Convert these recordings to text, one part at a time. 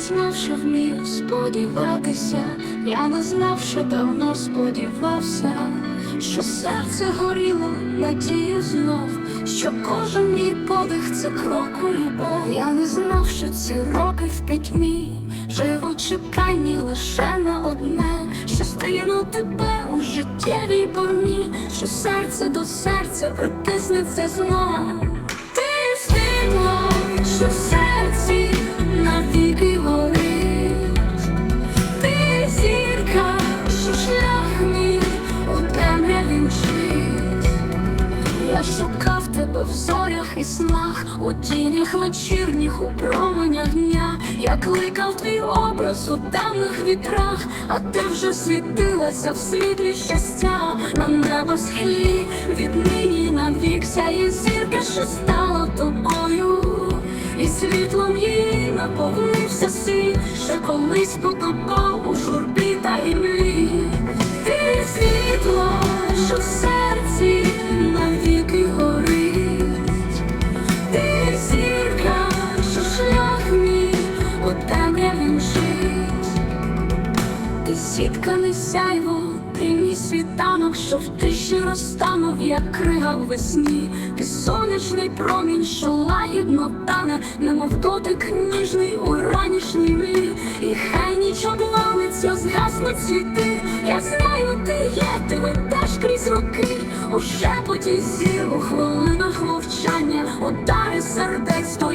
що вмію сподіватися, я не знав, що давно сподівався, що серце горіло, надію знов, що кожен мій подих це крок у любов. Я не знав, що ці роки в пітьмі живу чеканні лише на одне, що стріну тебе у життєвій борні, що серце до серця притиснеться знов. Ти світло, що в Шукав тебе в зорях і снах, у тінях вечірніх, у променях дня. Я кликав твій образ у темних вітрах, а ти вже світилася в світлі щастя на небосхилі, віднині навік сяє зірка, що стала тобою, і світлом її наповнився світ, що колись потопав у Не сяйво, ти мій світанок, що в тиші розтанув, як крига в весні. Ти сонячний промінь, що лагідно тане, немов дотик ніжний у ранішній млі. І хай ніч обвалиться, згаснуть світи. Я знаю, ти є, ти ведеш крізь роки. У шепоті зір, у хвилинах мовчання, удари сердець, то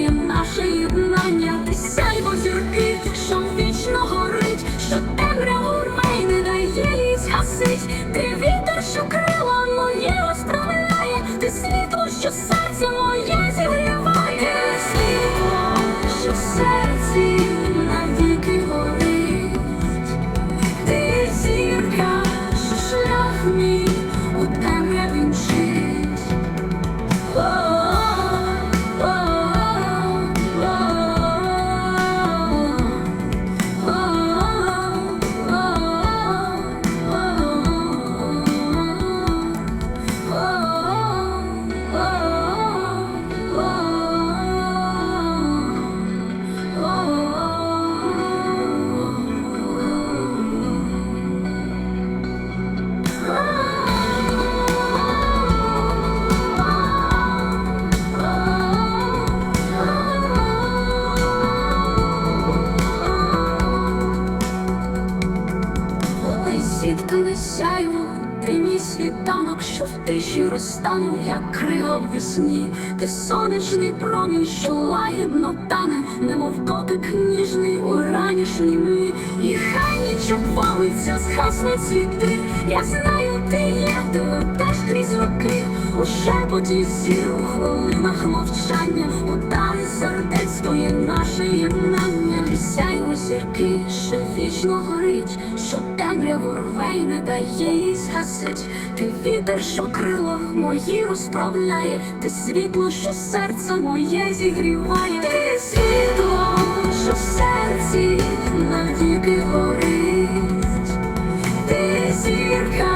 Ти сітка мій світанок, що в тиші розтанув, як крига в весні. Ти сонячний промінь, що лагідно тане, немов дотик ніжний у ранішній млі. І хай ніч обвалиться, згаснуть світи. Я знаю, ти є, ти ведеш крізь роки. У шепоті зір, у хвилинах мовчання, удари сердець, то є наше єднання. І сяйво зірки, що вічно горить, що темряву рве й не дає їй згасить. Ти вітер, що крила мої розправляє, ти світло, що серце моє зігріває, ти світло, що в серці навіки горить, ти зірка,